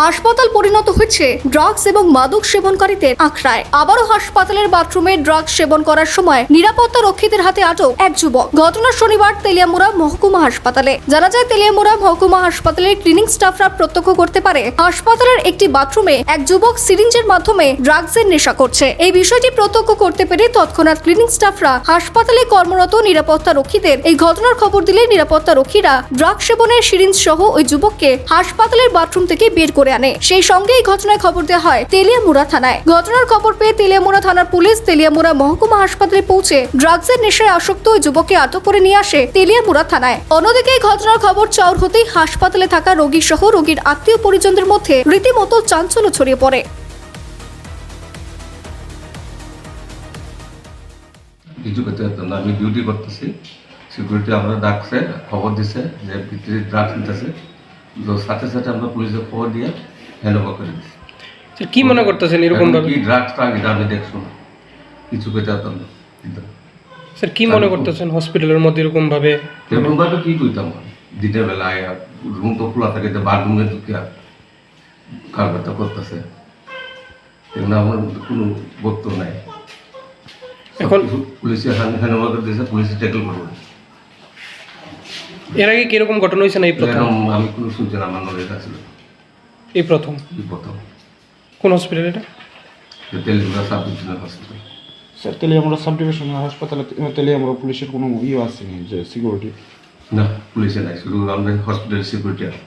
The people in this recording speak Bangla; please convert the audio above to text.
হাসপাতাল পরিণত হয়েছে। ড্রাগস এবং মাদক সেবনকারীদের আখড়ায়। আবারও হাসপাতালের বাথরুমে ড্রাগস সেবন করার সময় নিরাপত্তা রক্ষীদের হাতে আটক এক যুবক। ঘটনা শনিবার তেলিয়ামুড়া মহকুমা হাসপাতালে। জানা যায়, তেলিয়ামুড়া মহকুমা হাসপাতালের ক্লিনিং স্টাফরা প্রত্যক্ষ করতে পারে, হাসপাতালের একটি বাথরুমে এক যুবক সিরিঞ্জের মাধ্যমে ড্রাগসের নেশা করছে। এই বিষয়টি প্রত্যক্ষ করতে পেরে তৎক্ষণাৎ ক্লিনিং স্টাফরা হাসপাতালে কর্মরত নিরাপত্তা রক্ষীদের এই ঘটনার খবর দিলে নিরাপত্তা রক্ষীরা ড্রাগ সেবনের সিরিঞ্জ সহ ওই যুবককে হাসপাতালের বাথরুম থেকে বের করে আনে। সেই সঙ্গে এই ঘটনায় খবর দেওয়া হয় তেলিয়ামুড়া থানায়। ঘটনার খবর পেয়ে তেলিয়ামুড়া থানার পুলিশ তেলিয়ামুড়া মহকুমা হাসপাতালে পৌঁছে ড্রাগসের নেশায় আসক্ত ওই যুবককে আটক করে নিয়ে আসে তেলিয়ামুড়া থানায়। অন্যদিকে এই ঘটনার খবর চাউর হতেই হাসপাতালে থাকা রোগী সহ রোগীর আত্মীয় পরিজনদের মধ্যে রীতিমতো চাঞ্চল্য ছড়িয়ে পড়ে। কিছু করতে হতো না আমি ডিউটি করতেছি। সিকিউরিটি আমরা ডাকছে, খবর দিছে যে ভিতরে ড্রাগস নিতেছে। তো সাথে সাথে আমরা পুলিশে খবর দিয়ে হ্যান্ড ওভার করে দিচ্ছি কি মনে করতেছেন এরকম ভাবে? কি ড্রাগসটা আগে আমি দেখছ না? কিছু করতে হতো না। স্যার কি মনে করতেছেন হসপিটালের মধ্যে এরকম ভাবে? এরকম ভাবে কি করতাম দিনের বেলায় রুম তো খোলা থাকে তো বাথরুমে ঢুকে কারবারটা করতেছে। এগুলো আমার কোনো বক্তব্য নাই। এখন পুলিশে হ্যান্ড হ্যান্ড ওভার করে দিয়েছে পুলিশে ট্যাকেল করব। এর আগে কীরকম ঘটনা হয়েছে না এই প্রথম? এরকম আমি কোনো শুনছি আমার নজরে আসলে এই প্রথম? এই প্রথম। কোন হসপিটাল এটা? তেল Telangana sub divisional hospital sir Teliamura sub division হাসপাতালে তেলিয়ামুড়া পুলিশের কোনো ইয়ে আসেনি যে সিকিউরিটি না পুলিশের নাই শুধু আমাদের হসপিটাল সিকিউরিটি আছে